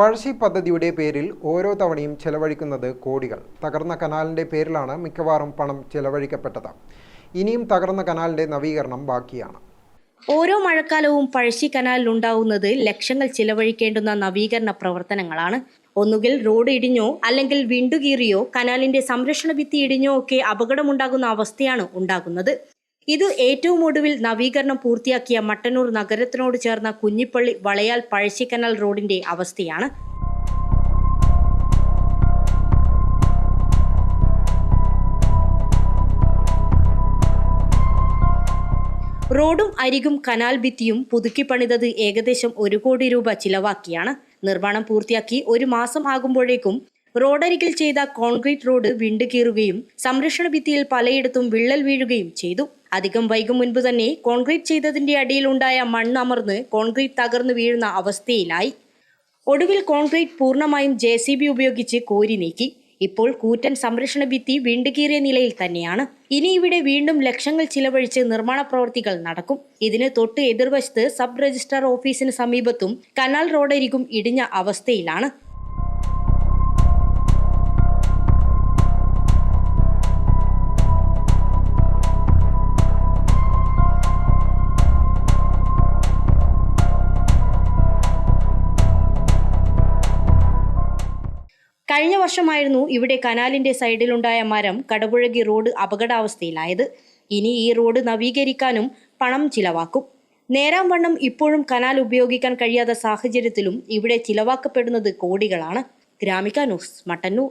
പഴശ്ശി പദ്ധതിയുടെ പേരിൽ ഓരോ തവണയും ചെലവഴിക്കുന്നത് കോടികൾ. തകർന്ന കനാലിന്റെ പേരിലാണ് മിക്കവാറും പണം ചെലവഴിക്കപ്പെട്ടത്. ഇനിയും തകർന്ന കനാലിന്റെ നവീകരണം ബാക്കിയാണ്. ഓരോ മഴക്കാലവും പഴശ്ശി കനാലിൽ ഉണ്ടാവുന്നത് ലക്ഷങ്ങൾ ചിലവഴിക്കേണ്ടുന്ന നവീകരണ പ്രവർത്തനങ്ങളാണ്. ഒന്നുകിൽ റോഡ് ഇടിഞ്ഞോ അല്ലെങ്കിൽ വിണ്ടുകീറിയോ കനാലിന്റെ സംരക്ഷണ ഭിത്തി ഇടിഞ്ഞോ ഒക്കെ അപകടമുണ്ടാകുന്ന അവസ്ഥയാണ് ഉണ്ടാകുന്നത്. ഇത് ഏറ്റവും ഒടുവിൽ നവീകരണം പൂർത്തിയാക്കിയ മട്ടന്നൂർ നഗരത്തിനോട് ചേർന്ന കുഞ്ഞിപ്പള്ളി വളയാൽ പഴശ്ശിക്കനാൽ റോഡിന്റെ അവസ്ഥയാണ്. റോഡും അരികും കനാൽ ഭിത്തിയും പുതുക്കി പണിതത് ഏകദേശം ഒരു കോടി രൂപ ചിലവാക്കിയാണ്. നിർമ്മാണം പൂർത്തിയാക്കി ഒരു മാസം ആകുമ്പോഴേക്കും റോഡരികിൽ ചെയ്ത കോൺക്രീറ്റ് റോഡ് വിണ്ടുകീറുകയും സംരക്ഷണ ഭിത്തിയിൽ പലയിടത്തും വിള്ളൽ വീഴുകയും ചെയ്തു. അധികം വൈകും മുൻപ് തന്നെ കോൺക്രീറ്റ് ചെയ്തതിന്റെ അടിയിലുണ്ടായ മണ്ണ് അമർന്ന് കോൺക്രീറ്റ് തകർന്നു വീഴുന്ന അവസ്ഥയിലായി. ഒടുവിൽ കോൺക്രീറ്റ് പൂർണമായും ജെ സി ബി ഉപയോഗിച്ച് കോരി നീക്കി. ഇപ്പോൾ കൂറ്റൻ സംരക്ഷണ ഭിത്തി വീണ്ടുകീറിയ നിലയിൽ തന്നെയാണ്. ഇനി ഇവിടെ വീണ്ടും ലക്ഷങ്ങൾ ചിലവഴിച്ച് നിർമ്മാണ പ്രവർത്തികൾ നടക്കും. ഇതിന് തൊട്ട് എതിർവശത്ത് സബ് രജിസ്ട്രാർ ഓഫീസിന് സമീപത്തും കനാൽ റോഡരികും ഇടിഞ്ഞ അവസ്ഥയിലാണ്. കഴിഞ്ഞ വർഷമായിരുന്നു ഇവിടെ കനാലിന്റെ സൈഡിലുണ്ടായ മരം കടപുഴകി റോഡ് അപകടാവസ്ഥയിലായത്. ഇനി ഈ റോഡ് നവീകരിക്കാനും പണം ചിലവാക്കും. നേരാം വണ്ണം ഇപ്പോഴും കനാൽ ഉപയോഗിക്കാൻ കഴിയാത്ത സാഹചര്യത്തിലും ഇവിടെ ചിലവാക്കപ്പെടുന്നത് കോടികളാണ്. Gramika news Mattannur.